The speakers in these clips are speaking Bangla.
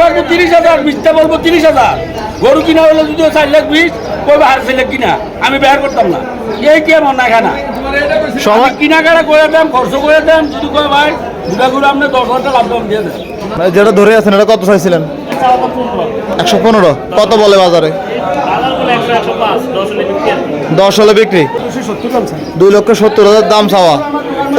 রাখব তিরিশ হাজার বিশটা বলব তিরিশ হাজার? গরু কিনা হলে যদি চার লাখ বিশ কইবে হার ছেলে কিনা? আমি বের করতাম না। এই কি এমন না খানা? সবাই কিনা কাটা করে দেন খরচ করে দেন যদি কয় ভাই দুটা গরু আপনি দশ হাজার লাভ দাম দিয়ে দেন। মানে যেটা ধরে আছেন এটা কত চাইছিলেন? একশো পনেরো। কত বলে বাজারে? দশ হলে বিক্রি। দুই লক্ষ সত্তর হাজার দাম চাওয়া।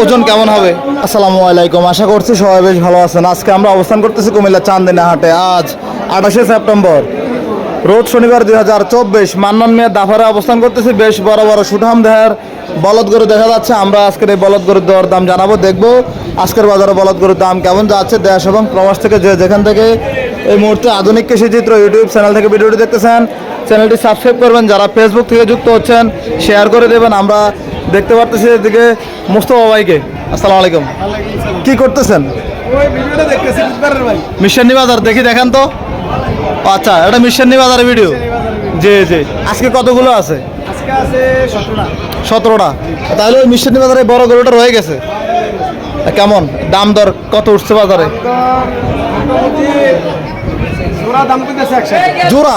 ওজন কেমন হবে? আসসালামু আলাইকুম। আশা করছি সবাই বেশ ভালো আছেন। আজকে আমরা অবস্থান করতেছি কুমিল্লা চান্দিনা হাটে আজ আঠাশে সেপ্টেম্বর, রোজ শনিবার দুই হাজার চব্বিশ। মান্নান মেয়ের দাফারে অবস্থান করতেছি। বেশ বড় বড় সুঠাম দেহের বলদ গরু দেখা যাচ্ছে। আমরা আজকের এই বলদ গরুর দেওয়ার দাম জানাব, দেখব আজকের বাজারে বলদ গরুর দাম কেমন যাচ্ছে দেশ এবং প্রবাস থেকে যে যেখান থেকে এই মুহূর্তে আধুনিক কৃষি চিত্র ইউটিউব চ্যানেল থেকে ভিডিওটি দেখতেছেন, চ্যানেলটি সাবস্ক্রাইব করবেন। যারা ফেসবুক থেকে যুক্ত হচ্ছেন শেয়ার করে দেবেন। আমরা দেখতে পারতেছি এদিকে মুস্তফা ভাইকে। আসসালামু আলাইকুম। কি করতেছেন? মিশানি বাজার দেখি দেখেন তো। আচ্ছা এটা মিশানি বাজারের ভিডিও? জি জি। আজকে কতগুলো আছে? সতেরোটা। তাহলে ওই মিশানি বাজারে বড় গরুটা রয়ে গেছে। কেমন? দাম দর কত উঠছে বাজারে? জোড়া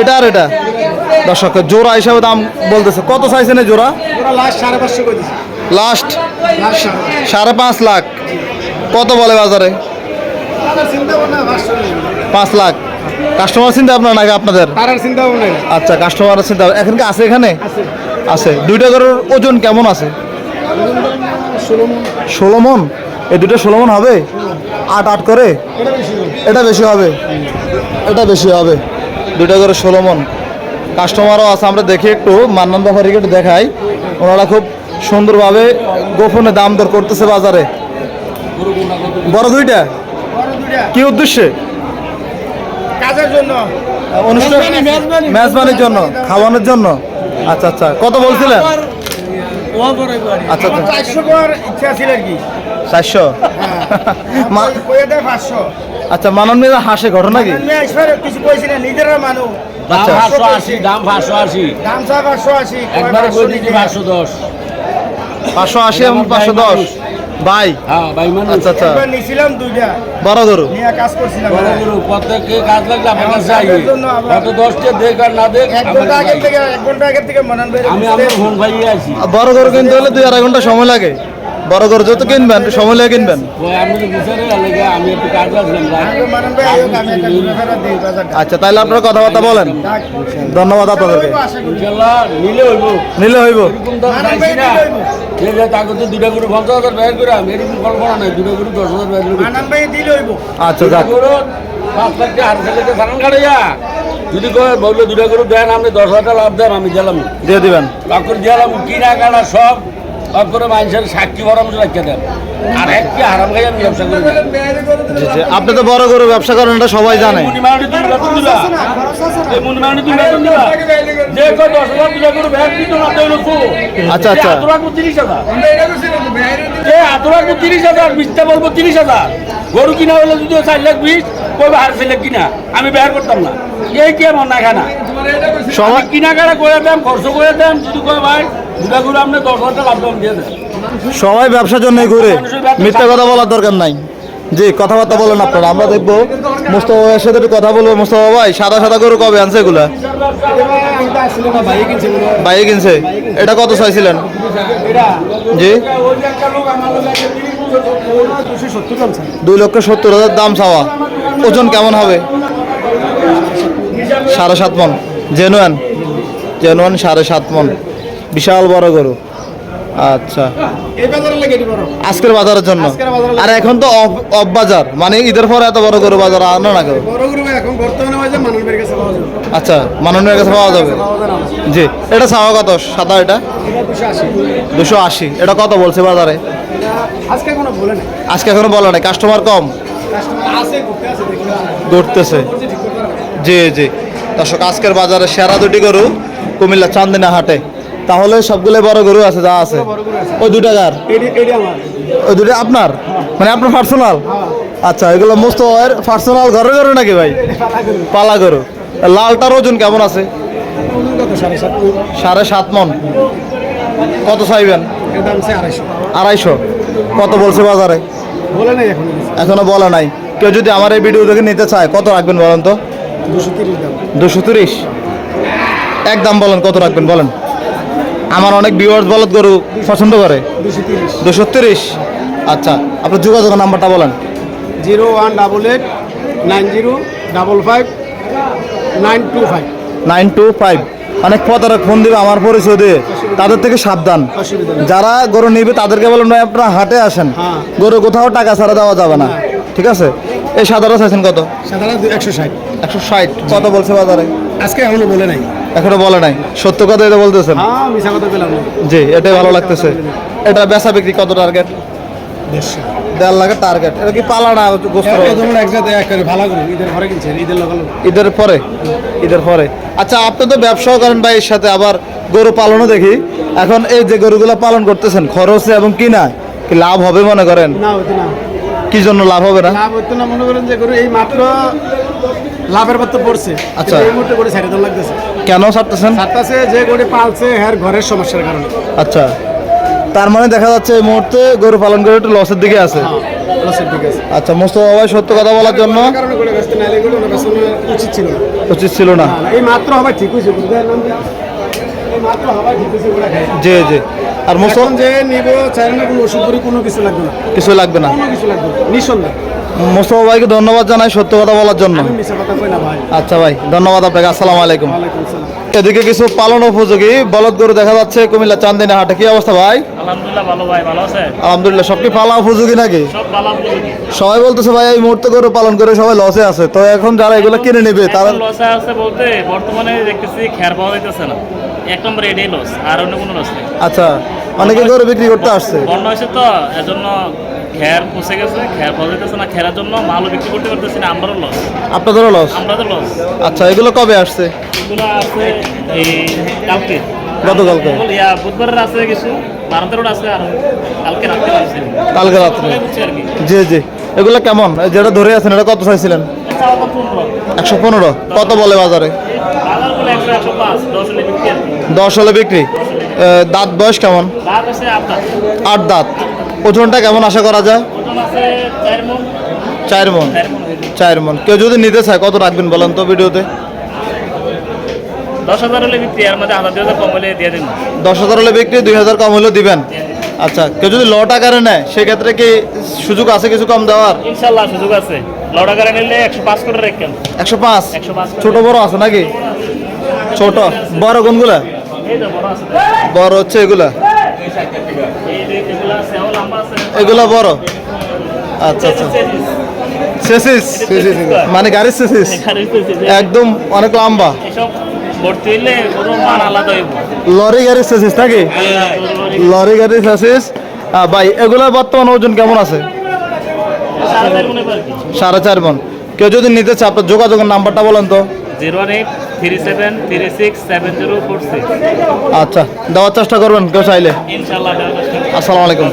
এটা আর এটা? দর্শক জোড়া হিসাবে দাম বলতেছে। কত চাইছেন জোড়া? লাস্ট সাড়ে পাঁচ। লাখ। কত বলে বাজারে? পাঁচ লাখ। কাস্টমার চিন্তা আপনার নাকি আপনাদের? আচ্ছা কাস্টমারের চিন্তা এখন কি আছে এখানে? আছে। দুইটা গরুর ওজন কেমন আছে? ষোলো মন। এই দুটো ষোলো মন হবে? আট আট করে? এটা বেশি হবে। এটা বেশি হবে। দুইটা করে ষোলো মন। কাস্টমারও আছে আমরা দেখি একটু। মান্নান ব্যাপারীকে একটু দেখাই। ওনারা খুব সুন্দরভাবে গোপনে দাম দর করতেছে বাজারে। বড় দুইটা? কি উদ্দেশ্যে? কাজের জন্য। অনুষ্ঠান মেজবানি, মেজবানি। মেজবানির জন্য খাওয়ানোর জন্য। আচ্ছা আচ্ছা। কত বলছিলেন? আচ্ছা আচ্ছা। চারশো? চারশো পাঁচশো। আচ্ছা মানন মেয়েরা হাসে ঘটনা কি? কিছু কইছি না নিজেরা মানুষ দাম আচ্ছা। পাঁচশো আশি দাম পাঁচশো আশি। দাম চা পাঁচশো আশি কয় একবারে পাঁচশো বই দিচ্ছি নিতে। পাঁচশো দশ? পাঁচশো আশি এবং পাঁচশো দশ। ভাই। হ্যাঁ ভাই আচ্ছা আচ্ছা। নিছিলাম দুইটা। বড় গরু নিয়ে কাজ করছিলাম। বড় গরু লাগলে দেখ আর না দেখ এক ঘণ্টা। থেকে এক ঘণ্টা আগের থেকে মনান আমি আমার ফোন ভাই আছি। বড় গরু কিনতে হলে দুই আড়াই ঘণ্টা সময় লাগে। বড় গরু যত কিনবেন সময় লাগে কিনবেন। আমি তো বিচারে লাগে আমি একটু কাজ আসলাম মনান ভাই আয়োগ আমি একটা ঘুরে ফেরা দিই বাজারটা। আচ্ছা তাহলে আপনারা কথাবার্তা বলেন। ধন্যবাদ আপনাদেরকে। আশা করি ইনশাল্লাহ নিলে হইব। নিলে হইব। এরকম দাম মানব চাইছি না। ভাই দিলে যে যে তাকে তো দুটা গরু পঞ্চাশ হাজার ব্যয় করে আমি এরকম কল্পনা নাই দশ হাজার ব্যয় করে মানান ভাই দিলে হইব। আচ্ছা যাক। যদি কয় বলল দুটা গরু দেন আপনি দশ হাজার টাকা লাভ দেন আমি দিলাম। দিয়ে দিবেন। তখন দিলাম কিনা কাটা সব তারপরে মানুষের সাক্ষী পরামর্শ রাখিয়ে দেন। আর একটা হারাম খাই আমি ব্যবসা করি। আপনি তো বড় গরু ব্যবসা করেন এটা সবাই জানে। আচ্ছা, আচ্ছা। তিরিশ হাজার। তিরিশ হাজার বিশটা বলব তিরিশ হাজার। গরু কিনা হলে যদি চার লাখ বিশ কইবে হার ছেলে কিনা। আমি বের করতাম না। এই কি এমন না খানা সবাই কিনা কাটা করে দেন খরচ করে দেন যদি কয় ভাই সবাই ব্যবসার জন্যই ঘুরে। মিথ্যা কথা বলার দরকার নাই। জি কথাবার্তা বলেন আপনারা। আমরা দেখব মোস্তফা ভাইয়ের সাথে একটু কথা বলব। মোস্তফা ভাই সাদা সাদা গরু কবে আনছে এগুলা? বাইরে কিনছে। এটা কত চাইছিলেন? জি। দুই লক্ষ সত্তর হাজার দাম চাওয়া। ওজন কেমন হবে? সাড়ে সাত মন। জেনুয়ান জেনুয়ান সাড়ে সাত মন। বিশাল বড় গরু। আচ্ছা। আজকের বাজারের জন্য? আর এখন তো অফ বাজার। মানে ঈদের পরে এত বড় গরু বাজার আনো না কেউ এখন আচ্ছা মাননীয় কাছে পাওয়া যাবে? জি। এটা চাওয়া কত? সাদা এটা? দুশো আশি। এটা কত বলছে বাজারে? আজকে কোনো বলে নাই। কাস্টমার কম? ঠিক জি জি। দর্শক আজকের বাজারে সেরা দুটি গরু কুমিল্লা চান্দিনা হাটে। তাহলে সবগুলো বড় গরু আছে যা আছে। ওই দুটা গার ওই দুটো আপনার? মানে আপনার পার্সোনাল আচ্ছা এগুলো মস্ত পার্সোনাল ঘরে ঘরে নাকি ভাই? পালা গরু। লালটার ওজন কেমন আছে? সাড়ে সাত মন। কত চাইবেন? আড়াইশো। কত বলছে বাজারে? এখনও বলা নাই। কেউ যদি আমার এই ভিডিও দেখে নিতে চায় কত রাখবেন বলেন তো? দুশো তিরিশ দাম। দুশো তিরিশ। এক দাম বলেন কত রাখবেন বলেন? আমার অনেক ভিউয়ার্স বলদ গরু পছন্দ করে? দুশো তিরিশ। আচ্ছা আপনার যোগাযোগের নাম্বারটা বলেন। Zero one double eight nine zero double five nine two five. Nine two five. অনেক প্রতারক ফোন দিবে আমার পরিচয় দিয়ে তাদের থেকে সাবধান। যারা গরু নিবে তাদেরকে বলেন ভাই আপনারা হাটে আসেন। হ্যাঁ। গরু কোথাও টাকা ছাড়া দেওয়া যাবে না। ঠিক আছে? এই সাদারা চাইছেন কত? সাধারণত একশো ষাট। একশো ষাট। কত বলছে বাজারে? আজকে এখনও বলে নাই। এখনও বলে নাই। সত্য কথা এটা বলতেছেন। হ্যাঁ কথা পেলাম না। জি এটাই ভালো লাগতেছে। এটা বেচা বিক্রি কত টার্গেট দেড় লাখের টার্গেট এটা কি পালা না ঈদের পরে ঈদের পরে? আচ্ছা আপনি তো ব্যবসাও করেন ভাই এর সাথে আবার গরু পালনও দেখি। এখন এই যে গরুগুলো পালন করতেছেন খরচে এবং কিনা কি লাভ হবে মনে করেন? না না। কি জন্য লাভ হবে না? লাভ হইতো না মনে করেন যে গরু এই মাত্র লাভের তো পড়ছে। আচ্ছা। এই মুহূর্তে লাগতেছে। কেন ছাড়তেছেন? সাতটাছে যে পালছে হ্যার ঘরের সমস্যার কারণে। আচ্ছা। তার মানে দেখা যাচ্ছে এই মুহূর্তে গরু পালন করে একটু লসের দিকে আছে। লসের দিকে আছে। আচ্ছা মোস্তফা ভাই সত্য কথা বলার জন্য উচিত ছিল না। এই মাত্র হবার ঠিক হয়েছে। জি জি। আর মোস্তফা যে নিব চাই না কোনো ওষুধ করে কোনো কিছু লাগবে না। কিছু লাগবে না। কোনো কিছু লাগবে না নিঃসন্দেহ। মোস্তফা ভাইকে ধন্যবাদ জানাই সত্য কথা বলার জন্য। আমি মিশা কথা কই না ভাই। আচ্ছা ভাই ধন্যবাদ আপনাকে আসসালামু আলাইকুম। এদিকে কিছু পালন উপযোগী বলদ গরু দেখা যাচ্ছে কুমিল্লা চান্দিনা হাটে। কি অবস্থা ভাই? আলহামদুলিল্লাহ ভালো ভাই ভালো আছে? আলহামদুলিল্লাহ সব কি পালা উপযোগী নাকি? সব ভালো উপযোগী। সবাই বলতেছে ভাই এই মুহূর্তে গরু পালন করে সবাই লসে আছে। তো এখন যারা এগুলো কিনে নেবে তারা লসে আছে বলতে বর্তমানে দেখতেছি খের পাওয়া যাইতেছে না। এক নম্বর এটাই লস আর অন্য কোনো লস নেই। আচ্ছা অনেকে গরু বিক্রি করতে আসছে। বন্যা হয়েছে তো এজন্য খের পচে গেছে খের পাওয়া যাইতেছে না খেরার জন্য মালও বিক্রি করতে পারতেছি না আমরাও লস আপনাদেরও লস আমরা তো লস আচ্ছা এগুলো কবে আসছে? এগুলো আছে এই কালকে। গতকালকে। ইয়া বুধবারের আছে কিছু বারো তেরোটা আছে আর কালকে রাত্রে আছে কালকে রাত্রে। জি জি। এগুলো কেমন? যেটা ধরে আছেন এটা কত চাইছিলেন? একশো পনেরো? কত বলে বাজারে? দশ হলে বিক্রি দাঁত বয়স কেমন? আট দাঁত। ওজনটা কেমন আশা করা যায়? চার মন চার মন কেউ যদি নিতে চায় কত রাখবেন বলেন তো ভিডিওতে? দশ হাজার হলে বিক্রি আর মধ্যে হাজার দুই হাজার কম হলে দিয়ে দশ হাজার হলে বিক্রি দুই হাজার কম হলেও দিবেন? আচ্ছা কেউ যদি লট আকারে নেয় সেক্ষেত্রে কি সুযোগ আছে কিছু কম দেওয়ার? ইনশাল্লাহ সুযোগ আছে। নিলে একশো পাঁচ করে রেখেন একশো পাঁচ? ছোট বড় আছে নাকি? ছোট। বড় কোনগুলা? বড় হচ্ছে এগুলা। এগুলা বড়? আচ্ছা আচ্ছা। সেসিস। মানে গাড়ির সেসিস? একদম অনেক লম্বা। লরি গাড়ির সেসিস নাকি? লরি গাড়ির সেসিস। ভাই এগুলো বর্তমান ওজন কেমন আছে? সাড়ে চার পারি সাড়ে চার মন। কেউ যদি নিতে চায় আপনার যোগাযোগের নাম্বারটা বলেন তো। Zero eight three seven three six seven zero four six. আচ্ছা দেওয়ার চেষ্টা করবেন কেউ চাইলে। ইনশাল্লাহ করব। আসসালামু আলাইকুম।